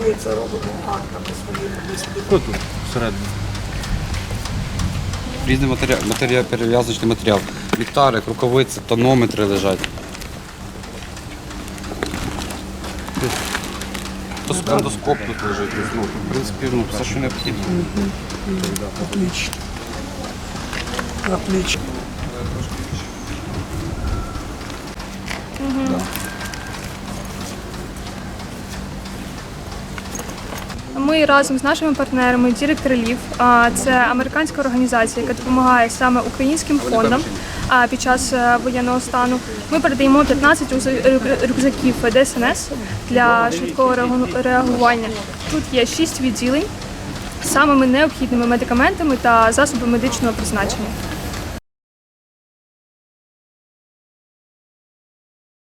ви це робите актами своїми? Тут всередині. Різний матеріал, матеріал, перев'язочний матеріал. Ліхтарик, рукавиці, тонометри лежать. Тут Ендоскоп тут лежить. Ну, в принципі, ну, все, що необхідно. Отлично. Отлично. Ми разом з нашими партнерами Direct Relief, це американська організація, яка допомагає саме українським фондам під час е, воєнного стану. Ми передаємо 15 рюкзаків ДСНС для швидкого реагування. Тут є 6 відділень з самими необхідними медикаментами та засобами медичного призначення.